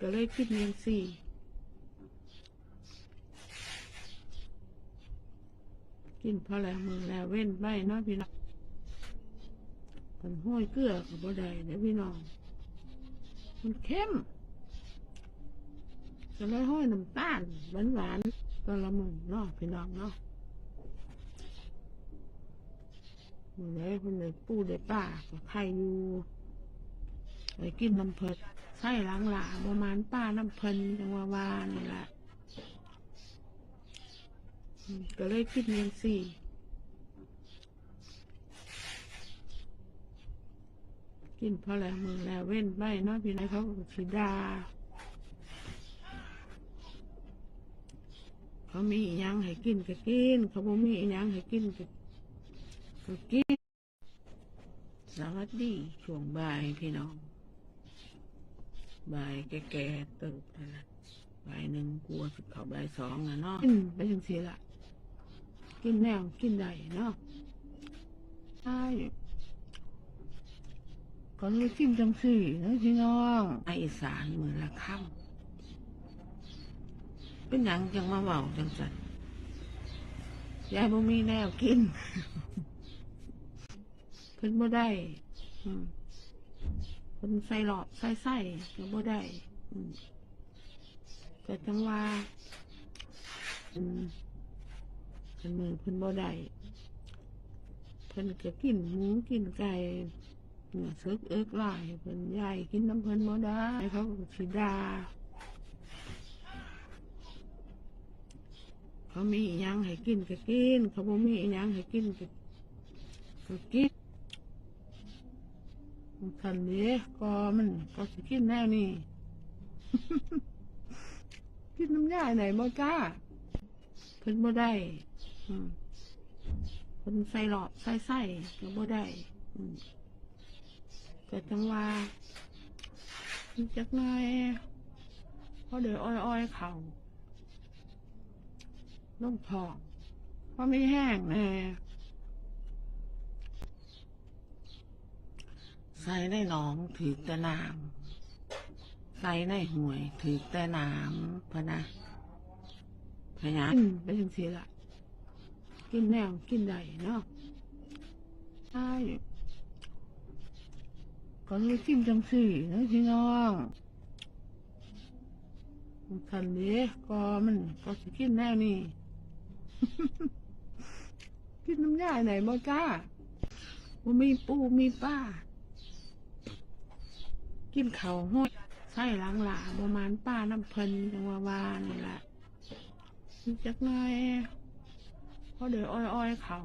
ก็เลยคิดยังสี่กินพอแล้วมือแล้วเว้นไปเนาะพี่น้องมันห้อยเกลือกับบ่ได้เด้พี่น้อง มันเข้มก็เลยห้อยน้ำตาลหวานหวานก็ละมุนเนาะพี่น้องเนาะมือไหนคนไหนปูได้ป้าก็ไข่อยู่ ไปกินน้ำเพิดใส่หลังหลาประมาณป้าน้ำเพินจังหวาวานี่แหละก็เลยคิดยังสี่กินพอแล้วมือแล้วเว้นไปเนาะพี่นายเขาสีดาเขามีอยังให้กินก็กิน เขาบ่มีอยังให้กินก็กินสวัสดีช่วงบ่ายพี่น้อง บ่ายแก่ๆเติบนั่นล่ะบ่ายหนึ่งกลัวสิเข้าบ่ายสองนะเนาะกินไปจังซี่ล่ะกินแนวกินได้เนาะใช่ก็เลยจิ้มจังสี่นะพี่น้องไออีสานมือละคำเป็นหยังจังมาเบาจังสันยายบ่มีแนวกินเพิ่นบ่ได้ อืม เพิ่นใส่หลอดใส่ไส้ก็บ่ได้อืมแต่จังว่าอืมเพิ่นมือเพิ่นบ่ได้เพิ่นก็กินหมูกินไก่เนื้อซึกเอิกหลายเพิ่นใหญ่กินน้ำเพิ่นบ่ได้เขาสิดาเขามีอิหยังให้กินก็กิน เขาบ่มีอิหยังให้กินก็ก็กิน คันนี้ก็มันก็สิกินแน่นี่ กินน้ำยาไหนบ่จ้าเพิ่นบ่ได้เพิ่นใส่หลอดใส่ไส้ก็บ่ได้อืมก็จังว่าจักหน่อยเพราะเดี๋ยวอ้อยๆเขาน้องพองเพราะไม่แห้งแน่ ใส่ในหนองถือแต่น้ำใส่ในห่วยถือแต่น้ำพะนะพะยะกินไปจังสีละกินแนวกินได้เนาะใช่ก็เลยจิ้มจังสี่นะพี่น้องคันนี้ก็มันก็สิกินแน่นี่กินน้ำยาไหนบ่จ้าบ่มีปูมีป้า กินเขาห้อยใส่หลังหลาประมาณป้าน้ำเพิ่นจังว่าวานี่แหละจักหน่อยเพราะเดี๋ยวอ้อย ๆ เขา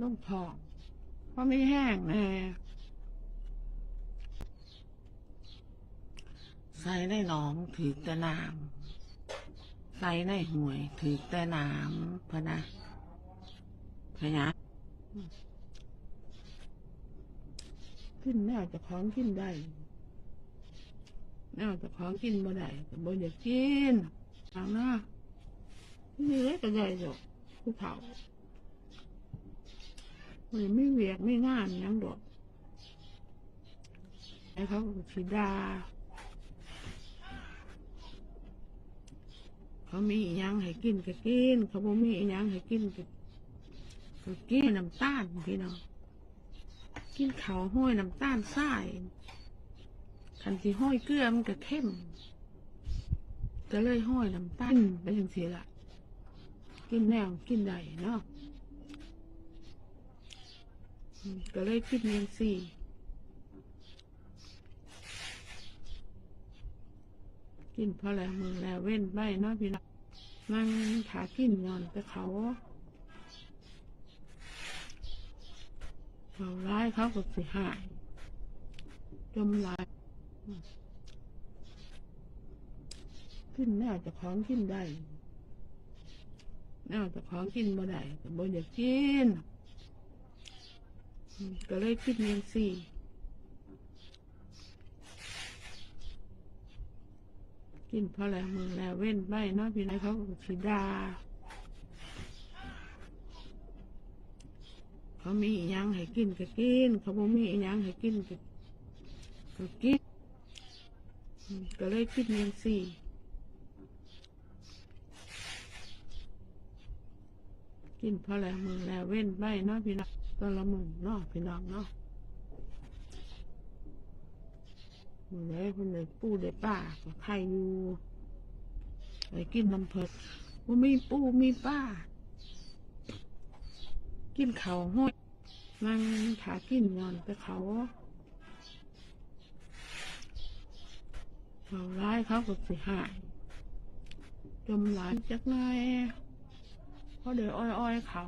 น้องพองเพราะไม่แห้งแน่ใส่ในหนองถือแต่น้ำใส่ในห่วยถือแต่น้ำพะนะพะยะ ขึ้นแนวจะของกินได้แนวจะของกินบ่ได้ก็บ่อยากกินทางหน้านี่เล็กก็ใหญ่ดอกภูเขามันไม่เวียกไม่งานยังดอกไอ้เขาสีดาเขามีอยังให้กินก็กิน เขาบ่มีอยังให้กินก็ก็กินน้ำตาลพี่น้อง กินข้าวห้อยน้ำตาลทรายคันทีห้อยเกลือมันก็เข้ม ก็เลยห้อยน้ำตาลไปจังสีละกินแนวกินได้เนาะก็เลยคิดยังสี่กินพอแล้วมือแล้วเว้นไปเนาะพี่น้องนั่งขากินนอนไปเขา เขาร้ายเขาก็สิหายจมลายอืมขึ้นแนวจะของกินได้แนวจะของกินบ่ได้ก็บ่อยากกินก็เลยคิดยังสี่กินพอแล้วมือแล้วเว้นไปเนาะพี่นายเขาก็สิดา เขามีอิหยังให้กินก็กิน เขาบ่มีอิหยังให้กินก็ก็กิน ก็เลยกินยังสี่กินพอแล้วมือแล้วเว้นไปเนาะพี่น้องก็ละมือเนาะพี่น้องเนาะมือเลยคนเลยปูได้ป้าก็ใครอยู่ไปกินน้ำเพิดว่ามีปูมีป้า กินเขาห้อยนั่งขากินนอนไปเขาเขาร้ายเขาก็สิหายจมหลายจักน่อยเพราะเดี๋ยวอ้อยอ้อยๆเขา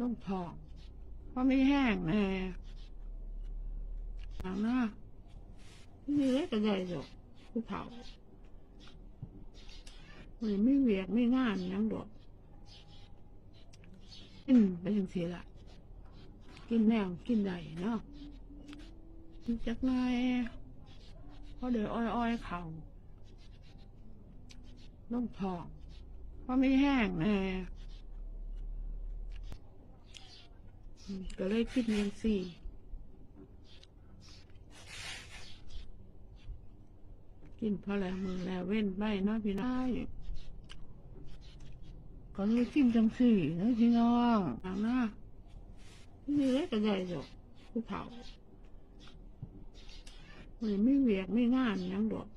ลงทองเพราะไม่แห้งแน่หลังหน้านี่เล็กก็ใหญ่ดอกภูเขามันไม่เวียกไม่งานยังดอก กินไปจังสีละกินแนวกินใดเนาะกินจักหน่อยเพราะเดี๋ยวอ้อยอ้อยๆเขาลงทองเพราะไม่แห้งแน่ก็เลยกินยังสี่กินพอแล้วมือแล้วเว้นไปเนาะพี่น้อง ก็เลยกินจังสี่เนาะพี่น้องทางหน้านี่เล็กก็ใหญ่ดอกภูเขามันไม่เวียกไม่งานยังดอก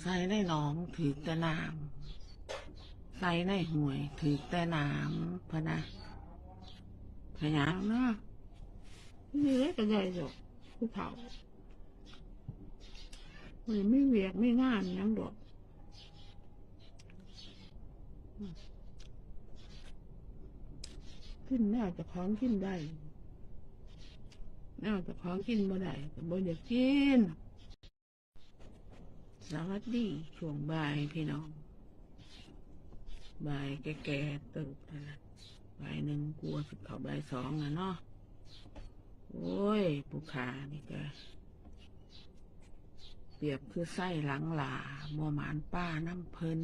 ใส่ในหนองถือแต่น้ำใส่ในห่วยถือแต่น้ำพะนะพะยางนะนี่เล็กก็ใหญ่ดอกภูเขา มันไม่เวียกไม่งานยังดอกขึ้นแนวจะของกินได้แนวจะของกินบ่ได้แต่บ่อยากกินสวัสดีช่วงบ่ายพี่น้องบ่ายแก่ๆตื่นแล้วล่ะบ่ายหนึ่งกลัวสิเขาบ่ายสองอะเนาะโอ้ย ผู้ขานี่ก็ รียบคือไส้หลังหลาโมหมานป้าน้ำเพลิน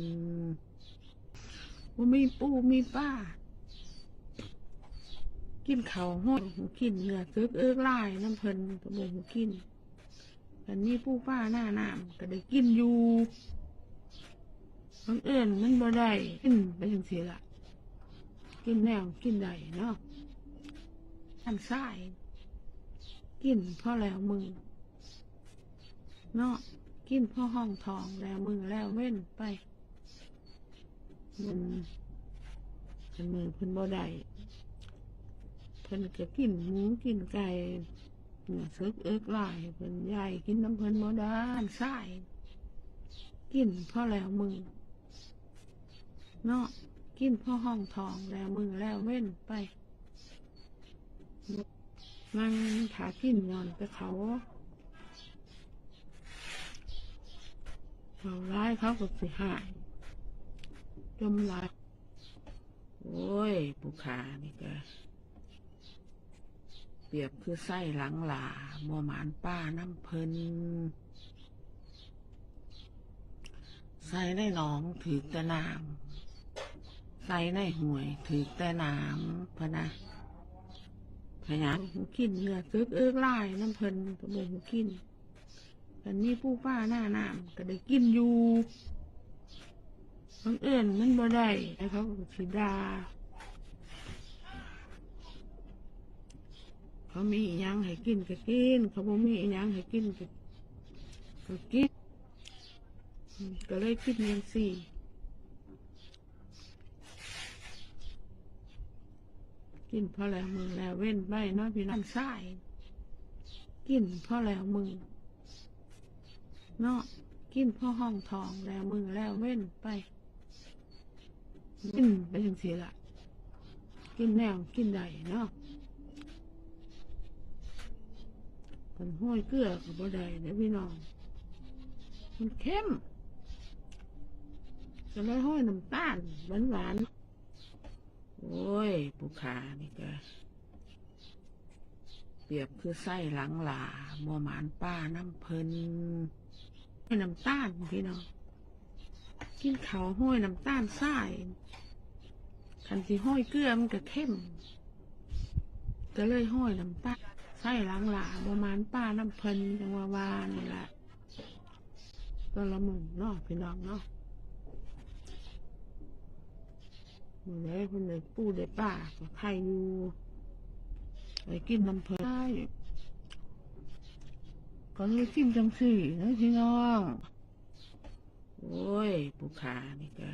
ว่ามีปูมีป้า กินเขาห้อยหูกินเนื้อซึกเอิกลายน้ำเพลินก็บอกหูกินอันนี้ปูป้าหน้าน้ำก็ได้กินอยู่บังเอิญมันบ่ได้กินไปจังสีละกินแนวกินได้เนาะทันสายกินพ่อแล้วมือ เนาะกินพ่อห้องทองแล้วมือแล้วเว้นไปมันเป็นมือเพิ่นบ่ได้เพิ่นก็กินหมูกินไก่เนื้อซึกเอิกลายเพิ่นใหญ่กินน้ำเพิ่นบ่ได้สายกินพ่อแล้วมือเนาะกินพ่อห้องทองแล้วมือแล้วเว้นไปนั่งขากินนอนไปเขา เขาร้ายเขาก็สิหายจมหลายโอ้ยผู้ขานี่ก็เปรียบคือไส้หลังหลาโมหมานป้าน้ำเพลินใส่ในหนองถือแต่น้ำใส่ในห่วยถือแต่น้ำพะนะพยายามกินเนื้อซึกเอิกลายน้ำเพลินก็บอกหูกิน อันนี้ผู้ป้าหน้าหน้ำก็ได้กินอยู่บังเอิญมันบ่ได้แล้วเขาก็สิดา เขามีอยังให้กินก็กิน เขาบ่มีอยังให้กินก็กกินก็เลยกินยังสี่กินพอแล้วมือแล้วเว้นไปเนาะพี่น้องสาย กินพอแล้วมือ เนาะกินพ่อห้องทองแล้วมือแล้วเว้นไปกินไปจังสีละกินแนวกินใดเนาะมันห้อยเกลือกับบ่ได้เด้อพี่น้องมันเข้มก็เลยห้อยน้ำตาลหวานหวานๆโอ้ยผู้ขานี่ก็เปรียบคือไส้หลังหลาโมหมานป้าน้ำเพลิน ห้อยน้ำตาลพี่น้องกินเขาวห้อยน้ำตาลทรายคันทีห้อยเกลือมันก็เข้ม ก็เลยห้อยน้ำตาใส่ล้างหลาประมาณป้าน้ำเพลินจังหวาวานี่แหละก็ละมุนเนาะพี่น้องเนาะอยู่ไหนคนไหนปูได้ป้าก็ใครอยู่ไปกินน้ำเพลินได้ ก็เลยกินจังสี่นะพี่น้อง โอ้ยผู้ขานี่ก็